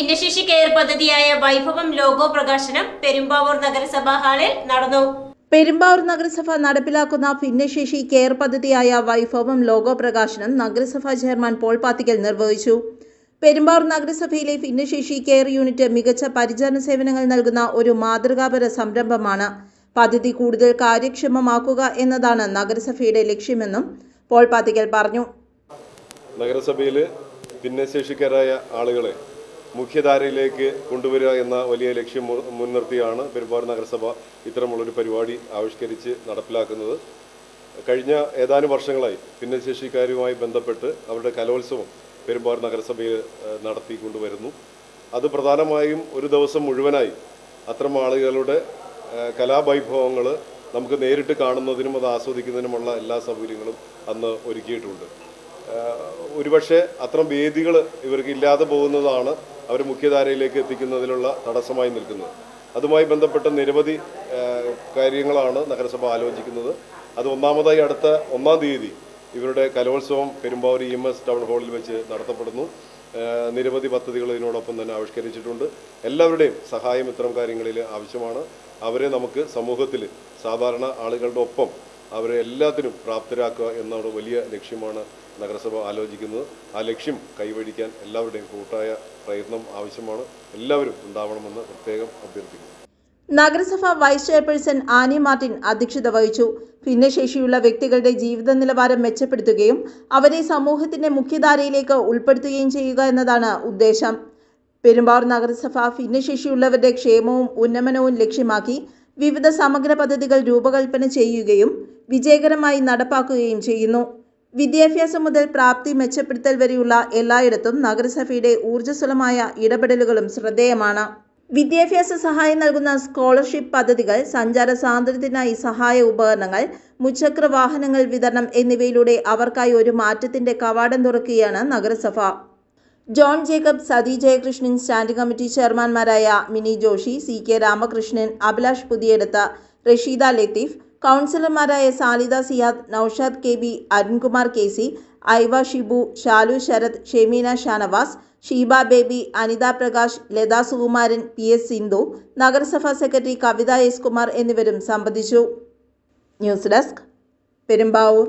ഭിന്നശേഷി കെയർ പദ്ധതിയായ വൈഭവം ലോഗോ പ്രകാശനം പെരുമ്പാവൂർ നഗരസഭാ ഹാളിൽ നടന്നു. പെരുമ്പാവൂർ നഗരസഭ നടപ്പിലാക്കുന്ന ഭിന്നശേഷി കെയർ പദ്ധതിയായ വൈഭവം ലോഗോ പ്രകാശനം നഗരസഭാ ചെയർമാൻ പോൾ പാത്തിക്കൽ നിർവഹിച്ചു. പെരുമ്പാവൂർ നഗരസഭയിലെ ഭിന്നശേഷി കെയർ യൂണിറ്റ് മികച്ച പരിചരണ സേവനങ്ങൾ നൽകുന്ന ഒരു മാതൃകാപര സംരംഭമാണ്. പദ്ധതി കൂടുതൽ കാര്യക്ഷമമാക്കുക എന്നതാണ് നഗരസഭയുടെ ലക്ഷ്യമെന്നും പോൾ പാത്തിക്കൽ പറഞ്ഞു. നഗരസഭയിലെ ഭിന്നശേഷിക്കാരായ ആളുകളെ മുഖ്യധാരയിലേക്ക് കൊണ്ടുവരിക എന്ന വലിയ ലക്ഷ്യം മുൻനിർത്തിയാണ് പെരുമ്പാവൂർ നഗരസഭ ഇത്തരമുള്ളൊരു പരിപാടി ആവിഷ്കരിച്ച് നടപ്പിലാക്കുന്നത്. കഴിഞ്ഞ ഏതാനും വർഷങ്ങളായി ഭിന്നശേഷിക്കാരുമായി ബന്ധപ്പെട്ട് അവരുടെ കലോത്സവം പെരുമ്പാവൂർ നഗരസഭയിൽ നടത്തിക്കൊണ്ടുവരുന്നു. അത് പ്രധാനമായും ഒരു ദിവസം മുഴുവനായി അത്തരം ആളുകളുടെ കലാവൈഭവങ്ങൾ നമുക്ക് നേരിട്ട് കാണുന്നതിനും അത് ആസ്വദിക്കുന്നതിനുമുള്ള എല്ലാ സൗകര്യങ്ങളും അന്ന് ഒരുക്കിയിട്ടുണ്ട്. ഒരുപക്ഷെ അത്തരം വേദികൾ ഇവർക്ക് ഇല്ലാതെ പോകുന്നതാണ് അവർ മുഖ്യധാരയിലേക്ക് എത്തിക്കുന്നതിനുള്ള തടസ്സമായി നിൽക്കുന്നത് അതുമായി ബന്ധപ്പെട്ട നിരവധി കാര്യങ്ങളാണ് നഗരസഭ ആലോചിക്കുന്നത്. അത് ഒന്നാമതായി അടുത്ത ഒന്നാം തീയതി ഇവരുടെ കലോത്സവം Perumbavoor E M S town ഹാളിൽ വെച്ച് നടത്തപ്പെടുന്നു. നിരവധി പദ്ധതികൾ ഇതിനോടൊപ്പം തന്നെ ആവിഷ്കരിച്ചിട്ടുണ്ട്. എല്ലാവരുടെയും സഹായം ഇത്തരം കാര്യങ്ങളിൽ ആവശ്യമാണ്. അവരെ നമുക്ക് സമൂഹത്തിൽ സാധാരണ ആളുകളുടെ ഒപ്പം അവരെ എല്ലാത്തിനും പ്രാപ്തരാക്കുക എന്നുള്ള വലിയ ലക്ഷ്യമാണ് നഗരസഭ ആലോചിക്കുന്നത്. ആ ലക്ഷ്യം കൈവരിക്കാൻ എല്ലാവരുടെയും കൂട്ടായ പ്രയത്നം ആവശ്യമാണ്. എല്ലാവരും ഉണ്ടാവണമെന്ന് പ്രത്യേകം അഭ്യർത്ഥിക്കുന്നു. നഗരസഭ വൈസ് ചെയർപേഴ്സൺ ആനി മാർട്ടിൻ അധ്യക്ഷത വഹിച്ചു. ഭിന്നശേഷിയുള്ള വ്യക്തികളുടെ ജീവിത നിലവാരം മെച്ചപ്പെടുത്തുകയും അവരെ സമൂഹത്തിന്റെ മുഖ്യധാരയിലേക്ക് ഉൾപ്പെടുത്തുകയും ചെയ്യുക എന്നതാണ് ഉദ്ദേശം. പെരുമ്പാവൂർ നഗരസഭ ഭിന്നശേഷിയുള്ളവരുടെ ക്ഷേമവും ഉന്നമനവും ലക്ഷ്യമാക്കി വിവിധ സമഗ്ര പദ്ധതികൾ രൂപകൽപ്പന ചെയ്യുകയും വിജയകരമായി നടപ്പാക്കുകയും ചെയ്യുന്നു. വിദ്യാഭ്യാസം മുതൽ പ്രാപ്തി മെച്ചപ്പെടുത്തൽ വരെയുള്ള എല്ലായിടത്തും നഗരസഭയുടെ ഊർജസ്വലമായ ഇടപെടലുകളും ശ്രദ്ധേയമാണ്. വിദ്യാഭ്യാസ സഹായം നൽകുന്ന സ്കോളർഷിപ്പ് പദ്ധതികൾ സഞ്ചാര സ്വാതന്ത്ര്യത്തിനായി സഹായ ഉപകരണങ്ങൾ മുച്ചക്ര വാഹനങ്ങൾ വിതരണം എന്നിവയിലൂടെ അവർക്കായി ഒരു മാറ്റത്തിന്റെ കവാടം തുറക്കുകയാണ് നഗരസഭ. John Jacob Sathi Jayakrishnan standing committee ചെയർമാൻമാരായ മിനി ജോഷി സി കെ രാമകൃഷ്ണൻ അഭിലാഷ് പുതിയെടുത്ത റഷീദ ലത്തീഫ് കൗൺസിലർമാരായ Salida Siyad Naushad K B Arunkumar K C Aiva Shibu Shalu Sharath Shemeena Shanavas Sheeba Baby Anitha Prakash Latha Sukumaran P S Sindhu നഗരസഭാ സെക്രട്ടറി കവിത എസ് കുമാർ എന്നിവരും സംബന്ധിച്ചു. News desk Perumbavoor.